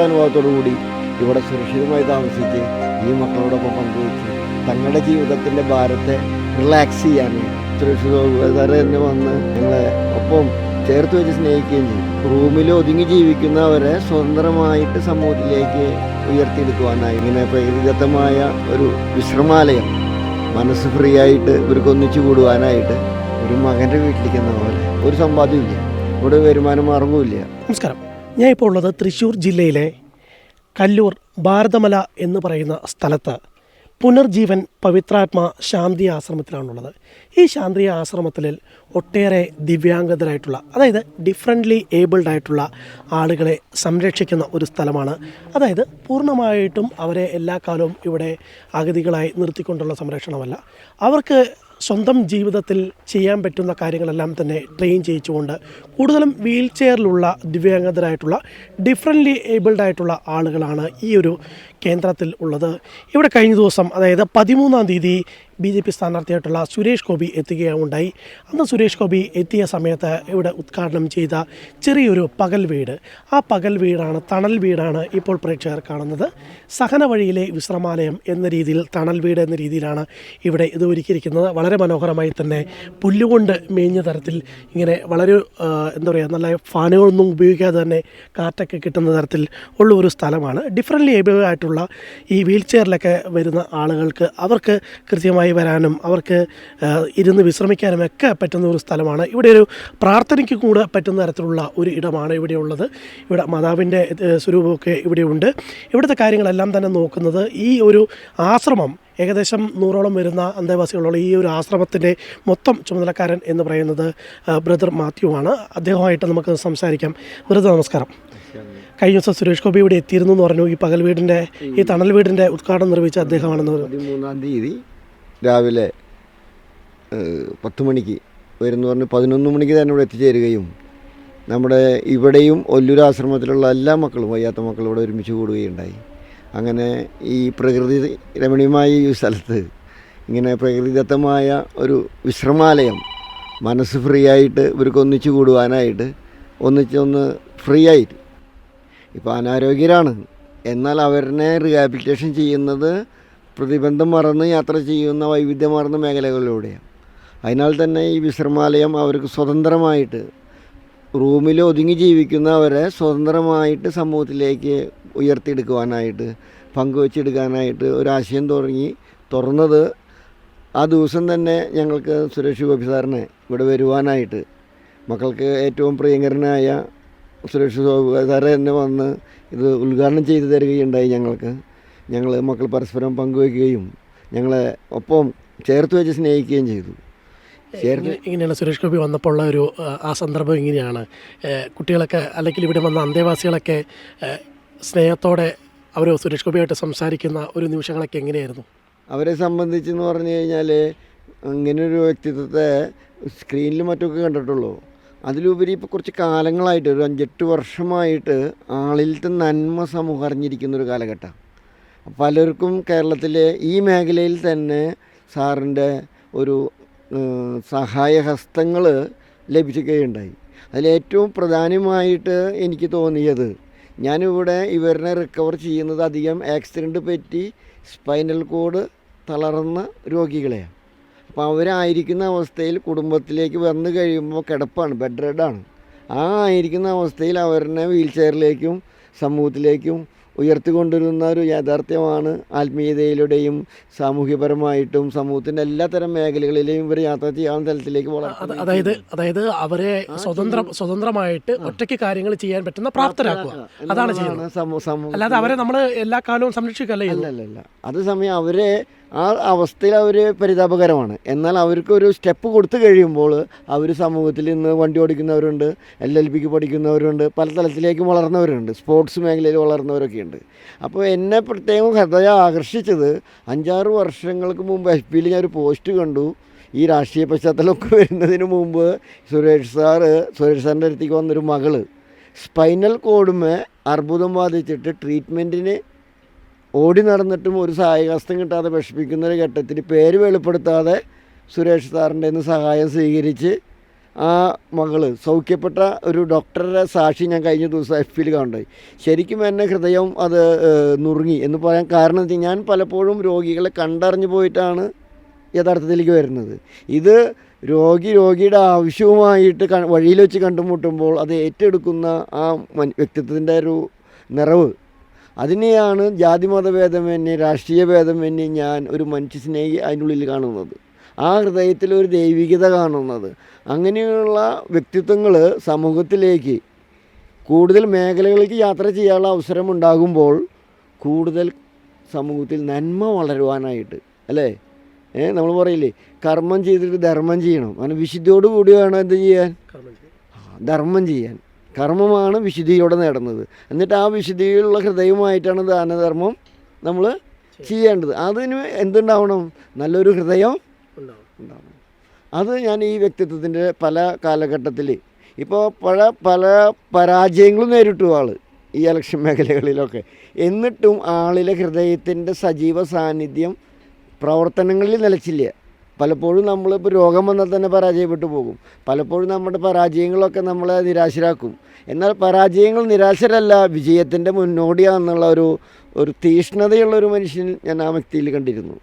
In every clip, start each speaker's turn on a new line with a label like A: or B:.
A: മക്കളുടെ അനുഭവത്തോടു കൂടി ഇവിടെ സുരക്ഷിതമായി താമസിച്ച് ഈ മക്കളോടൊപ്പം പങ്കുവെച്ച് തങ്ങളുടെ ജീവിതത്തിന്റെ ഭാരത്തെ റിലാക്സ് ചെയ്യാനും സുരക്ഷിതരെ തന്നെ വന്ന് ഞങ്ങളെ ഒപ്പം ചേർത്ത് വെച്ച് സ്നേഹിക്കുകയും ചെയ്യും. റൂമിൽ ഒതുങ്ങി ജീവിക്കുന്നവരെ സ്വതന്ത്രമായിട്ട് സമൂഹത്തിലേക്ക് ഉയർത്തിയെടുക്കുവാനായി ഇങ്ങനെ പ്രകൃതിദത്തമായ ഒരു വിശ്രമാലയം മനസ്സ് ഫ്രീ ആയിട്ട് ഇവർക്ക് ഒന്നിച്ചു കൂടുവാനായിട്ട് ഒരു മകന്റെ വീട്ടിലേക്ക് എന്ന പോലെ ഒരു സമ്പാദ്യമില്ല ഇവിടെ വരുമാന മാർഗവുമില്ല
B: നമസ്കാരം. ഞാൻ ഇപ്പോൾ ഉള്ളത് തൃശ്ശൂർ ജില്ലയിലെ കല്ലൂർ ഭാരതമല എന്ന് പറയുന്ന സ്ഥലത്ത്. പുനർജീവൻ പവിത്രാത്മ ശാന്തി ആശ്രമത്തിലാണുള്ളത്. ഈ ശാന്തി ആശ്രമത്തിൽ ഒട്ടേറെ ദിവ്യാംഗതരായിട്ടുള്ള അതായത് ഡിഫറെന്റ്ലി ഏബിൾഡ് ആയിട്ടുള്ള ആളുകളെ സംരക്ഷിക്കുന്ന ഒരു സ്ഥലമാണ്. അതായത് പൂർണമായിട്ടും അവരെ എല്ലാ കാലവും ഇവിടെ അഗതികളായി നിർത്തിക്കൊണ്ടുള്ള സംരക്ഷണമല്ല. അവർക്ക് സ്വന്തം ജീവിതത്തിൽ ചെയ്യാൻ പറ്റുന്ന കാര്യങ്ങളെല്ലാം തന്നെ ട്രെയിൻ ചെയ്യിച്ചുകൊണ്ട് കൂടുതലും വീൽ ചെയറിലുള്ള ദിവ്യാംഗതരായിട്ടുള്ള ഡിഫറെന്റ്ലി ഏബിൾഡ് ആയിട്ടുള്ള ആളുകളാണ് ഈ ഒരു കേന്ദ്രത്തിൽ ഉള്ളത്. ഇവിടെ കഴിഞ്ഞ ദിവസം അതായത് പതിമൂന്നാം തീയതി ബി ജെ പി സ്ഥാനാർത്ഥിയായിട്ടുള്ള സുരേഷ് ഗോപി എത്തുകയുണ്ടായി. അന്ന് സുരേഷ് ഗോപി എത്തിയ സമയത്ത് ഇവിടെ ഉദ്ഘാടനം ചെയ്ത ചെറിയൊരു പകൽ വീട്. ആ പകൽ വീടാണ് തണൽ വീടാണ് ഇപ്പോൾ പ്രേക്ഷകർ കാണുന്നത്. സഹന വഴിയിലെ വിശ്രമാലയം എന്ന രീതിയിൽ തണൽ വീട് എന്ന രീതിയിലാണ് ഇവിടെ ഇത് ഒരുക്കിയിരിക്കുന്നത്. വളരെ മനോഹരമായി തന്നെ പുല്ലുകൊണ്ട് മേഞ്ഞ തരത്തിൽ ഇങ്ങനെ വളരെ എന്താ പറയുക നല്ല ഫാനുകളൊന്നും ഉപയോഗിക്കാതെ തന്നെ കാറ്റൊക്കെ കിട്ടുന്ന തരത്തിൽ ഉള്ള ഒരു സ്ഥലമാണ്. ഡിഫറെന്റ് ഏബിൾ ആയിട്ടുള്ള ഈ വീൽ ചെയറിലൊക്കെ വരുന്ന ആളുകൾക്ക് അവർക്ക് കൃത്യമായി വരാനും അവർക്ക് ഇരുന്ന് വിശ്രമിക്കാനും ഒക്കെ പറ്റുന്ന ഒരു സ്ഥലമാണ്. ഇവിടെ ഒരു പ്രാർത്ഥനയ്ക്ക് കൂടെ പറ്റുന്ന തരത്തിലുള്ള ഒരു ഇടമാണ് ഇവിടെയുള്ളത് ഇവിടെ മാതാവിന്റെ സ്വരൂപമൊക്കെ ഇവിടെയുണ്ട് ഇവിടുത്തെ കാര്യങ്ങളെല്ലാം തന്നെ നോക്കുന്നത് ഈ ഒരു ആശ്രമം ഏകദേശം നൂറോളം വരുന്ന അന്തേവാസികളുള്ള ഈ ഒരു ആശ്രമത്തിന്റെ മൊത്തം ചുമതലക്കാരൻ എന്ന് പറയുന്നത് ബ്രദർ മാത്യു ആണ്. അദ്ദേഹമായിട്ട് നമുക്ക് സംസാരിക്കാം. ബ്രദർ നമസ്കാരം. കഴിഞ്ഞ ദിവസം സുരേഷ് ഗോപി ഇവിടെ എത്തിയിരുന്നു എന്ന് പറഞ്ഞു. ഈ പകൽ വീടിന്റെ ഈ തണൽ വീടിന്റെ ഉദ്ഘാടനം നിർവഹിച്ച അദ്ദേഹമാണെന്ന് പറഞ്ഞു.
A: പതിമൂന്നാം തീയതി രാവിലെ പത്ത് മണിക്ക് വരുന്നു പറഞ്ഞ് പതിനൊന്ന് മണിക്ക് തന്നെ ഇവിടെ എത്തിച്ചേരുകയും നമ്മുടെ ഇവിടെയും ഒല്ലൂർ ആശ്രമത്തിലുള്ള എല്ലാ മക്കളും വയ്യാത്ത മക്കളും ഇവിടെ ഒരുമിച്ച് കൂടുകയുണ്ടായി. അങ്ങനെ ഈ പ്രകൃതി രമണീയമായ ഈ സ്ഥലത്ത് ഇങ്ങനെ പ്രകൃതിദത്തമായ ഒരു വിശ്രമാലയം മനസ്സ് ഫ്രീ ആയിട്ട് ഇവർക്ക് ഒന്നിച്ച് കൂടുവാനായിട്ട് ഒന്നിച്ചൊന്ന് ഫ്രീ ആയിട്ട് ഇപ്പോൾ അനാരോഗ്യരാണ്. എന്നാൽ അവരെ റിഹാബിലിറ്റേഷൻ ചെയ്യുന്നത് പ്രതിബന്ധം മറന്ന് യാത്ര ചെയ്യുന്ന വൈവിധ്യമാർന്ന മേഖലകളിലൂടെയാണ്. അതിനാൽ തന്നെ ഈ വിശ്രമാലയം അവർക്ക് സ്വതന്ത്രമായിട്ട് റൂമിൽ ഒതുങ്ങി ജീവിക്കുന്നവരെ സ്വതന്ത്രമായിട്ട് സമൂഹത്തിലേക്ക് ഉയർത്തിയെടുക്കുവാനായിട്ട് പങ്കുവെച്ചെടുക്കാനായിട്ട് ഒരാശയം തുടങ്ങി തുറന്നത് ആ ദിവസം തന്നെ ഞങ്ങൾക്ക് സുരേഷ് ഗോപി ഇവിടെ വരുവാനായിട്ട് മക്കൾക്ക് ഏറ്റവും പ്രിയങ്കരനായ സുരേഷ് ഗോപി സാറ് തന്നെ വന്ന് ഇത് ഉദ്ഘാടനം ചെയ്തു തരികയുണ്ടായി ഞങ്ങൾക്ക്. ഞങ്ങൾ മക്കൾ പരസ്പരം പങ്കുവയ്ക്കുകയും ഞങ്ങളെ ഒപ്പം ചേർത്ത് വെച്ച് സ്നേഹിക്കുകയും ചെയ്തു. ചേർത്ത്
B: ഇങ്ങനെയാണ് സുരേഷ് ഗോപി വന്നപ്പോൾ ഉള്ള ഒരു ആ, ആ സന്ദർഭം ഇങ്ങനെയാണ്. കുട്ടികളൊക്കെ അല്ലെങ്കിൽ ഇവിടെ വന്ന അന്തേവാസികളൊക്കെ സ്നേഹത്തോടെ അവർ സുരേഷ് ഗോപിയായിട്ട് സംസാരിക്കുന്ന ഒരു നിമിഷങ്ങളൊക്കെ എങ്ങനെയായിരുന്നു?
A: അവരെ സംബന്ധിച്ചെന്ന് പറഞ്ഞു കഴിഞ്ഞാൽ ഇങ്ങനൊരു വ്യക്തിത്വത്തെ സ്ക്രീനിൽ മറ്റൊക്കെ കണ്ടിട്ടുള്ളൂ. അതിലുപരി ഇപ്പോൾ കുറച്ച് കാലങ്ങളായിട്ട് ഒരു അഞ്ചെട്ട് വർഷമായിട്ട് ആളിലത്തെ നന്മ സമൂഹം അറിഞ്ഞിരിക്കുന്നൊരു കാലഘട്ടമാണ് കാലഘട്ടം. പലർക്കും കേരളത്തിലെ ഈ മേഖലയിൽ തന്നെ സാറിന്റെ ഒരു സഹായഹസ്തങ്ങൾ ലഭിക്കുകയുണ്ടായി. അതിലേറ്റവും പ്രധാനമായിട്ട് എനിക്ക് തോന്നിയത് ഞാനിവിടെ ഇവരിനെ റിക്കവർ ചെയ്യുന്നത് അധികം ആക്സിഡന്റ് പറ്റി സ്പൈനൽ കോഡ് തളർന്ന രോഗികളെയാണ്. അപ്പോൾ അവരായിരിക്കുന്ന അവസ്ഥയിൽ കുടുംബത്തിലേക്ക് വന്നു കഴിയുമ്പോൾ കിടപ്പാണ് ബെഡ് റെഡാണ് ആ ആയിരിക്കുന്ന അവസ്ഥയിൽ അവരെ വീൽ ചെയറിലേക്കും സമൂഹത്തിലേക്കും ഉയർത്തിക്കൊണ്ടിരുന്ന ഒരു യാഥാർത്ഥ്യമാണ് ആത്മീയതയിലൂടെയും സാമൂഹ്യപരമായിട്ടും സമൂഹത്തിന്റെ എല്ലാത്തരം മേഖലകളിലെയും ഇവർ യാത്ര ചെയ്യാവുന്ന തലത്തിലേക്ക് വളർത്തും
B: അതായത് അതായത് അവരെ സ്വതന്ത്ര സ്വതന്ത്രമായിട്ട് ഒറ്റയ്ക്ക് കാര്യങ്ങൾ ചെയ്യാൻ പറ്റുന്ന പ്രാപ്തരാക്കുക. അതാണ് അല്ലാതെ അവരെ നമ്മൾ എല്ലാ കാലവും സംരക്ഷിക്കല്ലേ അല്ല
A: അല്ല അത് സമയം അവരെ ആ അവസ്ഥയിൽ അവർ പരിതാപകരമാണ്. എന്നാൽ അവർക്ക് ഒരു സ്റ്റെപ്പ് കൊടുത്തു കഴിയുമ്പോൾ അവർ സമൂഹത്തിൽ ഇന്ന് വണ്ടി ഓടിക്കുന്നവരുണ്ട് എൽ എൽ പിക്ക് പഠിക്കുന്നവരുണ്ട് പല തലത്തിലേക്കും വളർന്നവരുണ്ട് സ്പോർട്സ് മേഖലയിൽ വളർന്നവരൊക്കെ ഉണ്ട് അപ്പോൾ എന്നെ പ്രത്യേകം ഹൃദയം ആകർഷിച്ചത് അഞ്ചാറ് വർഷങ്ങൾക്ക് മുമ്പ് എഫ് പിയിൽ ഞാൻ ഒരു പോസ്റ്റ് കണ്ടു. ഈ രാഷ്ട്രീയ പശ്ചാത്തലമൊക്കെ വരുന്നതിന് മുമ്പ് സുരേഷ് സാറ് സുരേഷ് സാറിന്റെ അടുത്തേക്ക് വന്നൊരു മകൾ. സ്പൈനൽ കോഡുമേ അർബുദം ബാധിച്ചിട്ട് ട്രീറ്റ്മെന്റിന് ഓടി നടന്നിട്ടും ഒരു സഹായഹസ്തം കിട്ടാതെ വിഷമിക്കുന്ന ഒരു ഘട്ടത്തിൽ പേര് വെളിപ്പെടുത്താതെ സുരേഷ് സാറിന്റെ നിന്ന് സഹായം സ്വീകരിച്ച് ആ മകൾ സൗഖ്യപ്പെട്ട ഒരു ഡോക്ടറുടെ സാക്ഷി ഞാൻ കഴിഞ്ഞ ദിവസം എഫ് പിയിൽ കണ്ടായി ശരിക്കും എന്നെ ഹൃദയം അത് നുറുങ്ങി. എന്ന് പറയാൻ കാരണം വെച്ചാൽ ഞാൻ പലപ്പോഴും രോഗികളെ കണ്ടറിഞ്ഞു പോയിട്ടാണ് യഥാർത്ഥത്തിലേക്ക് വരുന്നത്. ഇത് രോഗി രോഗിയുടെ ആവശ്യവുമായിട്ട് വഴിയിൽ വെച്ച് കണ്ടുമുട്ടുമ്പോൾ അത് ഏറ്റെടുക്കുന്ന ആ വ്യക്തിത്വത്തിന്റെ ഒരു നിറവ് അതിനെയാണ് ജാതി മതഭേദമന്യേ രാഷ്ട്രീയ ഭേദമന്യേ ഞാൻ ഒരു മനുഷ്യ സ്നേഹി അതിനുള്ളിൽ കാണുന്നത്. ആ ഹൃദയത്തിൽ ഒരു ദൈവികത കാണുന്നത്. അങ്ങനെയുള്ള വ്യക്തിത്വങ്ങൾ സമൂഹത്തിലേക്ക് കൂടുതൽ മേഖലകളിലേക്ക് യാത്ര ചെയ്യാനുള്ള അവസരമുണ്ടാകുമ്പോൾ കൂടുതൽ സമൂഹത്തിൽ നന്മ വളരുവാനായിട്ട് അല്ലേ? ഏ നമ്മൾ പറയില്ലേ കർമ്മം ചെയ്തിട്ട് ധർമ്മം ചെയ്യണം. അങ്ങനെ വിശുദ്ധിയോട് കൂടി വേണം എന്ത് ചെയ്യാൻ ധർമ്മം ചെയ്യാൻ. കർമ്മമാണ് വിശുദ്ധിയോടെ നേടുന്നത്. എന്നിട്ട് ആ വിശുദ്ധിയിലുള്ള ഹൃദയവുമായിട്ടാണ് ദാനധർമ്മം നമ്മൾ ചെയ്യേണ്ടത്. അതിന് എന്തുണ്ടാവണം? നല്ലൊരു ഹൃദയം ഉണ്ടാവണം. അത് ഞാൻ ഈ വ്യക്തിത്വത്തിന്റെ പല കാലഘട്ടത്തിൽ ഇപ്പോൾ പല പല പരാജയങ്ങളും നേരിട്ടു ആൾ ഈ ഇലക്ഷൻ മേഖലകളിലൊക്കെ. എന്നിട്ടും ആളിലെ ഹൃദയത്തിന്റെ സജീവ സാന്നിധ്യം പ്രവർത്തനങ്ങളിൽ നിലച്ചില്ല. പലപ്പോഴും നമ്മളിപ്പോൾ രോഗം വന്നാൽ തന്നെ പരാജയപ്പെട്ടു പോകും. പലപ്പോഴും നമ്മുടെ പരാജയങ്ങളൊക്കെ നമ്മളെ നിരാശരാക്കും. എന്നാൽ പരാജയങ്ങൾ നിരാശരല്ല വിജയത്തിന്റെ മുന്നോടിയാണെന്നുള്ള ഒരു ഒരു തീഷ്ണതയുള്ള ഒരു മനുഷ്യൻ ഞാൻ ആ വ്യക്തിയിൽ കണ്ടിരുന്നു.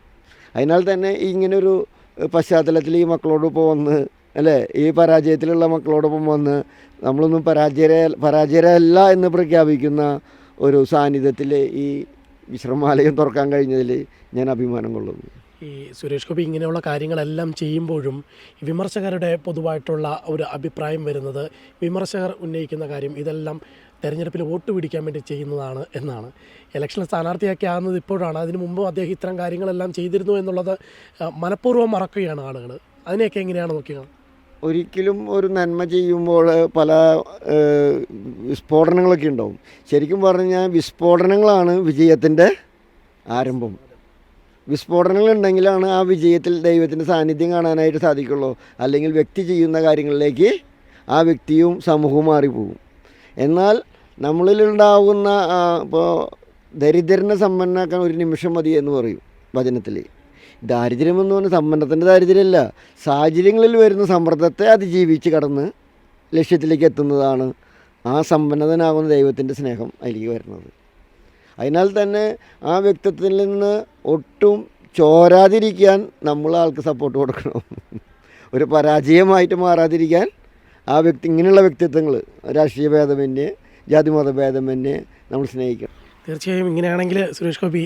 A: അതിനാൽ തന്നെ ഇങ്ങനൊരു പശ്ചാത്തലത്തിൽ ഈ മക്കളോടൊപ്പം വന്ന് അല്ലേ? ഈ പരാജയത്തിലുള്ള മക്കളോടൊപ്പം വന്ന് നമ്മളൊന്നും പരാജയ പരാജയരല്ല എന്ന് പ്രഖ്യാപിക്കുന്ന ഒരു സാന്നിധ്യത്തിൽ ഈ വിശ്രമാലയം തുറക്കാൻ കഴിഞ്ഞതിൽ ഞാൻ അഭിമാനം കൊള്ളുന്നു.
B: ഈ സുരേഷ് ഗോപി ഇങ്ങനെയുള്ള കാര്യങ്ങളെല്ലാം ചെയ്യുമ്പോഴും വിമർശകരുടെ പൊതുവായിട്ടുള്ള ഒരു അഭിപ്രായം വരുന്നത് വിമർശകർ ഉന്നയിക്കുന്ന കാര്യം ഇതെല്ലാം തെരഞ്ഞെടുപ്പിൽ വോട്ട് പിടിക്കാൻ വേണ്ടി ചെയ്യുന്നതാണ് എന്നാണ്. ഇലക്ഷൻ സ്ഥാനാർത്ഥിയൊക്കെ ആകുന്നത് ഇപ്പോഴാണ്. അതിനു മുമ്പ് അദ്ദേഹം ഇത്തരം കാര്യങ്ങളെല്ലാം ചെയ്തിരുന്നു എന്നുള്ളത് മനഃപൂർവം മറക്കുകയാണ് ആളുകൾ അതിനെയൊക്കെ എങ്ങനെയാണ് നോക്കിയത്
A: ഒരിക്കലും ഒരു നന്മ ചെയ്യുമ്പോൾ പല സ്ഫോടനങ്ങളൊക്കെ ഉണ്ടാവും. ശരിക്കും പറഞ്ഞാൽ വിസ്ഫോടനങ്ങളാണ് വിജയത്തിന്റെ ആരംഭം. വിസ്ഫോടനങ്ങൾ ഉണ്ടെങ്കിലാണ് ആ വിജയത്തിൽ ദൈവത്തിന്റെ സാന്നിധ്യം കാണാനായിട്ട് സാധിക്കുള്ളൂ. അല്ലെങ്കിൽ വ്യക്തി ചെയ്യുന്ന കാര്യങ്ങളിലേക്ക് ആ വ്യക്തിയും സമൂഹവും മാറിപ്പോകും. എന്നാൽ നമ്മളിലുണ്ടാവുന്ന ഇപ്പോൾ ദരിദ്രനെ സമ്പന്നാക്കാൻ ഒരു നിമിഷം മതി എന്ന് പറയും വചനത്തിൽ ദാരിദ്ര്യമെന്ന് പറഞ്ഞാൽ സമ്പന്നത്തിന്റെ ദാരിദ്ര്യമല്ല. സാഹചര്യങ്ങളിൽ വരുന്ന സമ്മർദ്ദത്തെ അതിജീവിച്ച് കടന്ന് ലക്ഷ്യത്തിലേക്ക് എത്തുന്നതാണ് ആ സമ്പന്നതനാകുന്ന ദൈവത്തിന്റെ സ്നേഹം അതിലേക്ക് വരുന്നത്. അതിനാൽ തന്നെ ആ വ്യക്തിത്വത്തിൽ നിന്ന് ഒട്ടും ചോരാതിരിക്കാൻ നമ്മൾ ആൾക്ക് സപ്പോർട്ട് കൊടുക്കണം. ഒരു പരാജയമായിട്ട് മാറാതിരിക്കാൻ ആ വ്യക്തി ഇങ്ങനെയുള്ള വ്യക്തിത്വങ്ങൾ രാഷ്ട്രീയ ഭേദമന്യേ ജാതിമത ഭേദമന്യേ നമ്മൾ സ്നേഹിക്കണം.
B: തീർച്ചയായും ഇങ്ങനെയാണെങ്കിൽ സുരേഷ് ഗോപി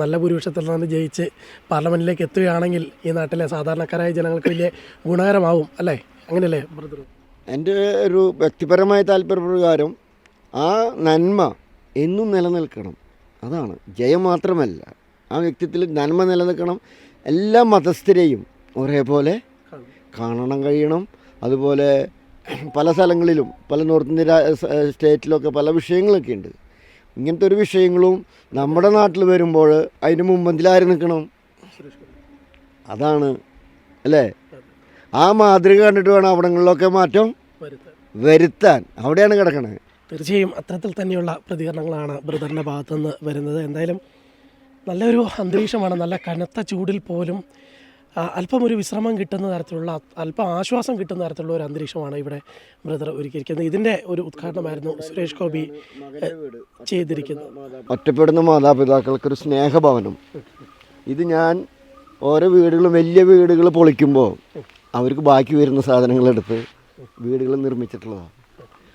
B: നല്ല ഭൂരിപക്ഷത്തിൽ നിന്ന് ജയിച്ച് പാർലമെന്റിലേക്ക് എത്തുകയാണെങ്കിൽ ഈ നാട്ടിലെ സാധാരണക്കാരായ ജനങ്ങൾക്ക് വലിയ ഗുണകരമാവും അല്ലേ? അങ്ങനെയല്ലേ ബ്രദർ
A: എന്റെ ഒരു വ്യക്തിപരമായ താല്പര്യപ്രകാരം ആ നന്മ എന്നും നിലനിൽക്കണം. അതാണ്. ജയം മാത്രമല്ല. ആ വ്യക്തിത്വത്തിൽ നന്മ നിലനിൽക്കണം. എല്ലാ മതസ്ഥരെയും ഒരേപോലെ കാണണം കഴിയണം. അതുപോലെ പല സ്ഥലങ്ങളിലും പല നോർത്ത് ഇന്ത്യ സ്റ്റേറ്റിലൊക്കെ പല വിഷയങ്ങളൊക്കെ ഉണ്ട്. ഇങ്ങനത്തെ ഒരു വിഷയങ്ങളും നമ്മുടെ നാട്ടിൽ വരുമ്പോൾ അതിന് മുമ്പന്തിലാര് നിൽക്കണം? അതാണ്. അല്ലേ? ആ മാതൃക കണ്ടിട്ട് വേണം അവിടങ്ങളിലൊക്കെ മാറ്റം
B: വരുത്താൻ.
A: വരുത്താൻ. അവിടെയാണ് കിടക്കണത്.
B: തീർച്ചയായും അത്തരത്തിൽ തന്നെയുള്ള പ്രതികരണങ്ങളാണ് ബ്രദറിന്റെ ഭാഗത്തു നിന്ന് വരുന്നത്. എന്തായാലും നല്ലൊരു അന്തരീക്ഷമാണ്. നല്ല കനത്ത ചൂടിൽ പോലും അല്പം ഒരു വിശ്രമം കിട്ടുന്ന തരത്തിലുള്ള അല്പം ആശ്വാസം കിട്ടുന്ന തരത്തിലുള്ള ഒരു അന്തരീക്ഷമാണ് ഇവിടെ ബ്രദർ ഒരുക്കിയിരിക്കുന്നത്. ഇതിന്റെ ഒരു ഉദ്ഘാടനമായിരുന്നു സുരേഷ് ഗോപി ചെയ്തിരിക്കുന്നത്.
A: ഒറ്റപ്പെടുന്ന മാതാപിതാക്കൾക്കൊരു സ്നേഹഭവനം. ഇത് ഞാൻ ഓരോ വീടുകളും വലിയ വീടുകൾ പൊളിക്കുമ്പോൾ അവർക്ക് ബാക്കി വരുന്ന സാധനങ്ങളെടുത്ത് വീടുകൾ നിർമ്മിച്ചിട്ടുള്ളതാണ്.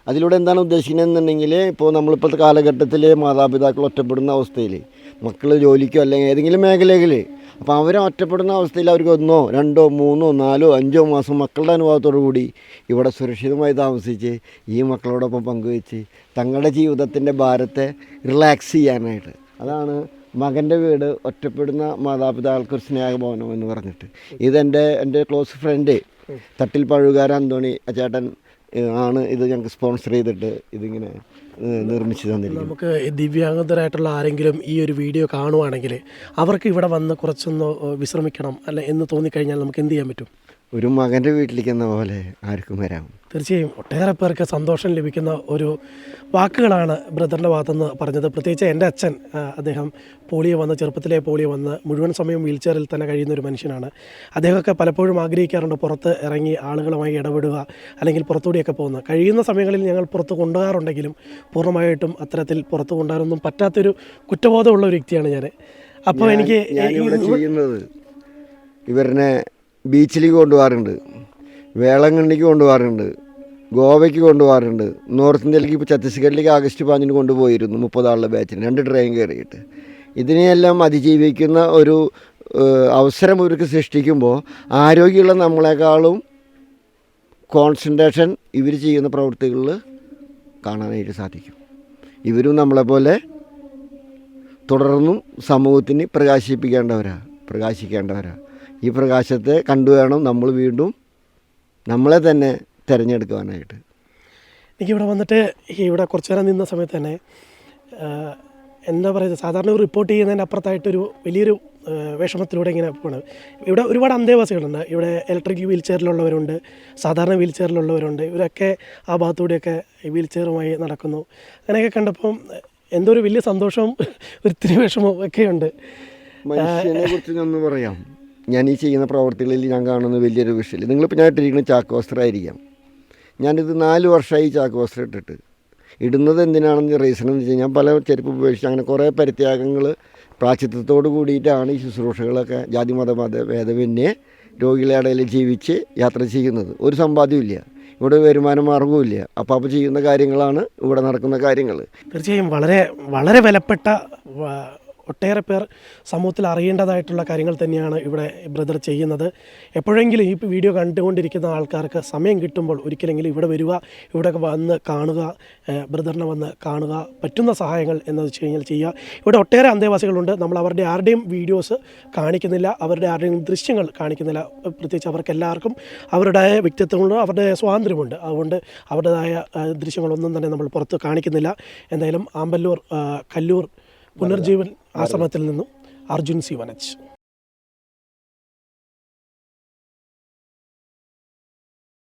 A: അതിലൂടെ എന്താണ് ഉദ്ദേശിക്കുന്നതെന്നുണ്ടെങ്കിൽ ഇപ്പോൾ നമ്മളിപ്പോഴത്തെ കാലഘട്ടത്തിൽ മാതാപിതാക്കൾ ഒറ്റപ്പെടുന്ന അവസ്ഥയിൽ മക്കൾ ജോലിക്കോ അല്ലെങ്കിൽ ഏതെങ്കിലും മേഖലയിൽ അപ്പോൾ അവരെ ഒറ്റപ്പെടുന്ന അവസ്ഥയിൽ അവർക്ക് ഒന്നോ രണ്ടോ മൂന്നോ നാലോ അഞ്ചോ മാസം മക്കളുടെ അനുഭവത്തോടു കൂടി ഇവിടെ സുരക്ഷിതമായി താമസിച്ച് ഈ മക്കളോടൊപ്പം പങ്കുവെച്ച് തങ്ങളുടെ ജീവിതത്തിന്റെ ഭാരത്തെ റിലാക്സ് ചെയ്യാനായിട്ട്. അതാണ് മകന്റെ വീട് ഒറ്റപ്പെടുന്ന മാതാപിതാക്കൾക്ക് ഒരു സ്നേഹഭവനം എന്ന് പറഞ്ഞിട്ട്. ഇതെന്റെ എന്റെ ക്ലോസ് ഫ്രണ്ട് തട്ടിൽ പഴുകാരൻ അന്തോണി ചേട്ടൻ ആണ് ഇത് ഞങ്ങൾക്ക് സ്പോൺസർ ചെയ്തിട്ട് ഇതിങ്ങനെ നിർമ്മിച്ചു തന്നിരിക്കുന്നത്.
B: നമുക്ക് ദിവ്യാംഗതരായിട്ടുള്ള ആരെങ്കിലും ഈ ഒരു വീഡിയോ കാണുവാണെങ്കിൽ അവർക്ക് ഇവിടെ വന്ന് കുറച്ചൊന്ന് വിശ്രമിക്കണം അല്ല എന്ന് തോന്നിക്കഴിഞ്ഞാൽ നമുക്ക് എന്ത് ചെയ്യാൻ പറ്റും?
A: ഒരു മകന്റെ വീട്ടിലിരിക്കുന്ന പോലെ ആർക്കും വരാം.
B: തീർച്ചയായും. ഒട്ടേറെ പേർക്ക് സന്തോഷം ലഭിക്കുന്ന ഒരു വാക്കുകളാണ് ബ്രദറിന്റെ ഭാഗത്തുനിന്ന് പറഞ്ഞത്. പ്രത്യേകിച്ച് എന്റെ അച്ഛൻ അദ്ദേഹം പോളിയോ വന്ന് ചെറുപ്പത്തിലെ പോളിയോ വന്ന് മുഴുവൻ സമയം വീൽ ചെയറിൽ തന്നെ കഴിയുന്ന ഒരു മനുഷ്യനാണ്. അദ്ദേഹമൊക്കെ പലപ്പോഴും ആഗ്രഹിക്കാറുണ്ട് പുറത്ത് ഇറങ്ങി ആളുകളുമായി ഇടപെടുക അല്ലെങ്കിൽ പുറത്തുകൂടിയൊക്കെ പോകുന്ന. കഴിയുന്ന സമയങ്ങളിൽ ഞങ്ങൾ പുറത്ത് കൊണ്ടുപോകാറുണ്ടെങ്കിലും പൂർണമായിട്ടും അത്തരത്തിൽ പുറത്ത് കൊണ്ടുപോകാനൊന്നും പറ്റാത്തൊരു കുറ്റബോധമുള്ള ഒരു വ്യക്തിയാണ് ഞാൻ. അപ്പോൾ എനിക്ക്
A: ചെയ്യുന്നത് ഇവരനെ ബീച്ചിലേക്ക് കൊണ്ടുപോകാറുണ്ട്. വേളങ്കണ്ണിക്ക് കൊണ്ടുപോകാറുണ്ട്. ഗോവയ്ക്ക് കൊണ്ടുപോകാറുണ്ട്. നോർത്ത് ഇന്ത്യയിലേക്ക് ഇപ്പോൾ ഛത്തീസ്ഗഡിലേക്ക് ആഗസ്റ്റ് പതിനഞ്ചിന് കൊണ്ടുപോയിരുന്നു മുപ്പതാളുടെ ബാച്ചിന്. രണ്ട് ട്രെയിൻ കയറിയിട്ട്. ഇതിനെയെല്ലാം അതിജീവിക്കുന്ന ഒരു അവസരം ഇവർക്ക് സൃഷ്ടിക്കുമ്പോൾ ആരോഗ്യമുള്ള നമ്മളെക്കാളും കോൺസെൻട്രേഷൻ ഇവർ ചെയ്യുന്ന പ്രവൃത്തികളിൽ കാണാനായിട്ട് സാധിക്കും. ഇവരും നമ്മളെപ്പോലെ തുടർന്നും സമൂഹത്തിന് പ്രകാശിപ്പിക്കേണ്ടവരാ പ്രകാശിക്കേണ്ടവരാ. ഈ പ്രകാശത്തെ കണ്ടുവേണം നമ്മൾ വീണ്ടും നമ്മളെ തന്നെ തിരഞ്ഞെടുക്കുവാനായിട്ട്.
B: എനിക്കിവിടെ വന്നിട്ട് ഇവിടെ കുറച്ച് നേരം നിന്ന സമയത്ത് തന്നെ എന്താ പറയുക സാധാരണ ഒരു റിപ്പോർട്ട് ചെയ്യുന്നതിന്റെ അപ്പുറത്തായിട്ടൊരു വലിയൊരു വിഷമത്തിലൂടെ ഇങ്ങനെ പോകണം ഇവിടെ ഒരുപാട് അന്തേവാസികളുണ്ട്. ഇവിടെ ഇലക്ട്രിക് വീൽ ചെയറിലുള്ളവരുണ്ട് സാധാരണ വീൽ ചെയറിലുള്ളവരുണ്ട് ഇവരൊക്കെ ആ ഭാഗത്തൂടെയൊക്കെ വീൽ ചെയറുമായി നടക്കുന്നു. അങ്ങനെയൊക്കെ കണ്ടപ്പം എന്തോ ഒരു വലിയ സന്തോഷവും ഒത്തിരി വിഷമവും ഒക്കെയുണ്ട്.
A: മനുഷ്യനെ കുറിച്ച് പറയാം. ഞാൻ ഈ ചെയ്യുന്ന പ്രവർത്തികളിൽ ഞാൻ കാണുന്ന വലിയൊരു വിഷയം നിങ്ങളിപ്പോൾ ഞാൻ ഇട്ടിരിക്കുന്ന ചാക്ക് വസ്ത്രമായിരിക്കാം ഞാനിത് നാല് വർഷമായി ചാക്ക് വസ്ത്രം ഇട്ടിട്ട്. ഇടുന്നത് എന്തിനാണെന്ന് റീസൺ എന്ന് വെച്ച് കഴിഞ്ഞാൽ പല ചെരുപ്പ് ഉപേക്ഷിച്ച് അങ്ങനെ കുറേ പരിത്യാഗങ്ങൾ പ്രാചിത്വത്തോട് കൂടിയിട്ടാണ് ഈ ശുശ്രൂഷകളൊക്കെ ജാതി മത മത ഭേദമന്യേ രോഗികളുടെ ഇടയിൽ ജീവിച്ച് യാത്ര ചെയ്യുന്നത്. ഒരു സമ്പാദ്യമില്ല ഇവിടെ വരുമാന മാർഗവുമില്ല അപ്പോൾ അപ്പോൾ ചെയ്യുന്ന കാര്യങ്ങളാണ് ഇവിടെ നടക്കുന്ന കാര്യങ്ങൾ.
B: തീർച്ചയായും വളരെ വളരെ വിലപ്പെട്ട ഒട്ടേറെ പേർ സമൂഹത്തിൽ അറിയേണ്ടതായിട്ടുള്ള കാര്യങ്ങൾ തന്നെയാണ് ഇവിടെ ബ്രദർ ചെയ്യുന്നത്. എപ്പോഴെങ്കിലും ഈ വീഡിയോ കണ്ടുകൊണ്ടിരിക്കുന്ന ആൾക്കാർക്ക് സമയം കിട്ടുമ്പോൾ ഒരിക്കലെങ്കിലും ഇവിടെ വരിക ഇവിടെ വന്ന് കാണുക ബ്രദറിനെ വന്ന് കാണുക പറ്റുന്ന സഹായങ്ങൾ എന്ന് വെച്ച് കഴിഞ്ഞാൽ ചെയ്യുക. ഇവിടെ ഒട്ടേറെ അന്തേവാസികളുണ്ട്. നമ്മൾ അവരുടെ ആരുടെയും വീഡിയോസ് കാണിക്കുന്നില്ല അവരുടെ ആരുടെയും ദൃശ്യങ്ങൾ കാണിക്കുന്നില്ല. പ്രത്യേകിച്ച് അവർക്ക് എല്ലാവർക്കും അവരുടെ വ്യക്തിത്വങ്ങളും അവരുടെ സ്വാതന്ത്ര്യമുണ്ട്. അതുകൊണ്ട് അവരുടേതായ ദൃശ്യങ്ങളൊന്നും തന്നെ നമ്മൾ പുറത്ത് കാണിക്കുന്നില്ല. എന്തായാലും ആമ്പല്ലൂർ കല്ലൂർ പുനർജീവൻ ആശ്രമത്തിൽ നിന്നും അർജുൻ സി വനജ്.